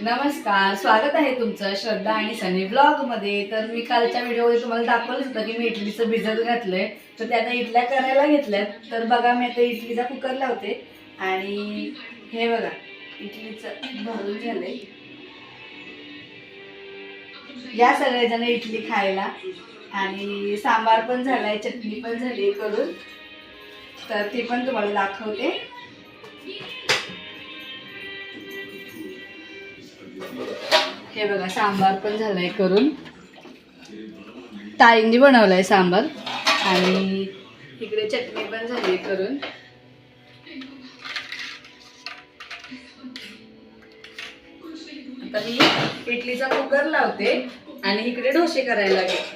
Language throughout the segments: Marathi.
नमस्कार स्वागत आहे तुमचं श्रद्धा आणि सनी ब्लॉगमध्ये. तर मी कालच्या व्हिडिओमध्ये तुम्हाला दाखवलंच होतं की मी इडलीचं भिजत घातलंय. तर त्या आता इडल्या करायला घेतल्यात. तर बघा मी आता इडलीचा कुकर लावते. आणि हे बघा इडलीचं भरून झालंय. या सगळेजण इडली खायला. आणि सांबार पण झालाय चटणी पण झाली करून तर ती पण तुम्हाला दाखवते. हे बघा सांबार पण झालाय करून. ताईंनी आहे सांबार. आणि इकडे चटणी पण झाली करून. आता मी इडलीचा कुकर लावते आणि इकडे डोसे करायला लागेल.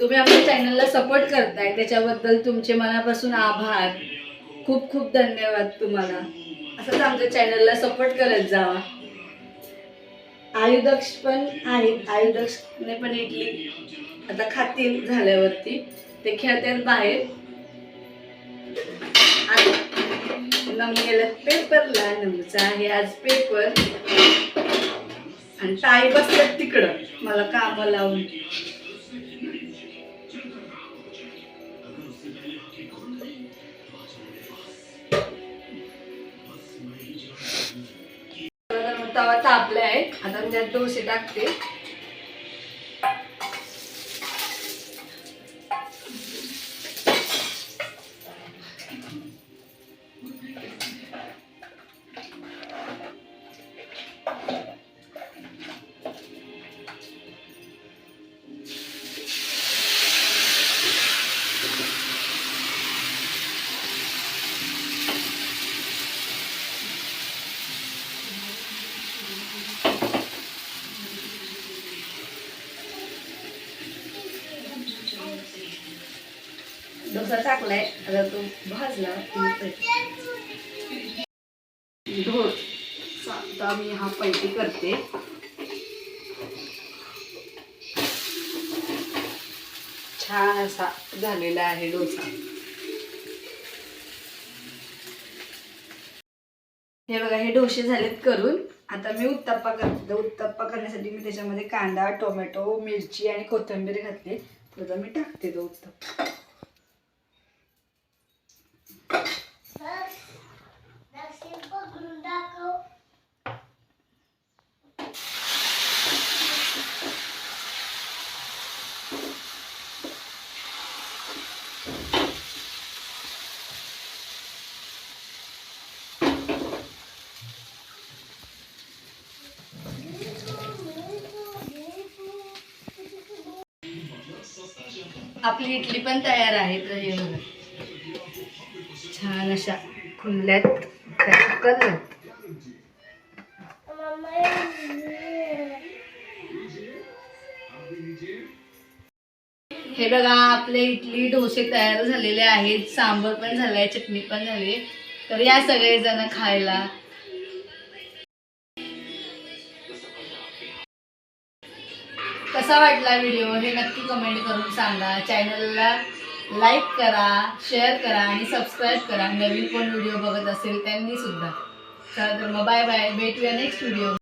तुम्ही आमच्या चॅनलला सपोर्ट करताय त्याच्याबद्दल तुमचे मनापासून आभार. खूप खूप धन्यवाद तुम्हाला. असंच आमच्या चॅनलला सपोर्ट करत जावा. आयुदक्ष पण आहेत. आयुदक्षने पण इडली आता खातील झाल्यावरती. ते खेळतात बाहेर. आज नम गेलं पेपरला. नमचा आहे आज पेपर. आणि ताई बसतात तिकडं. मला कामं लावून. गव्हाचा मग आहे आता मी त्यात डोसे टाकते. डोसा टाकलाय आता तो भाजला ढोळ हो, आता मी हा पैकी करते. छान असा झालेला आहे डोसा. हे बघा हे डोसे झालेत करून आता मी उत्तप्पा करते उत्तप्पा करण्यासाठी मी त्याच्यामध्ये कांदा टोमॅटो मिरची आणि कोथिंबीर घातली. तर मी टाकते तो उत्तप्पा. आपली इडली पण तयार आहे तर हे बघा. छान अशा खुल्यात त्या हे बघा आपले इडली डोसे तयार झालेले आहेत सांबर पण झालाय चटणी पण झाली. तर या सगळे जण खायला कसा वाटला व्हिडिओ हे नक्की कमेंट करून सांगा. चॅनलला लाईक करा शेअर करा आणि सबस्क्राईब करा. नवीन कोण व्हिडिओ बघत असेल त्यांनी सुद्धा चला तर मग बाय बाय भेटूया नेक्स्ट व्हिडिओ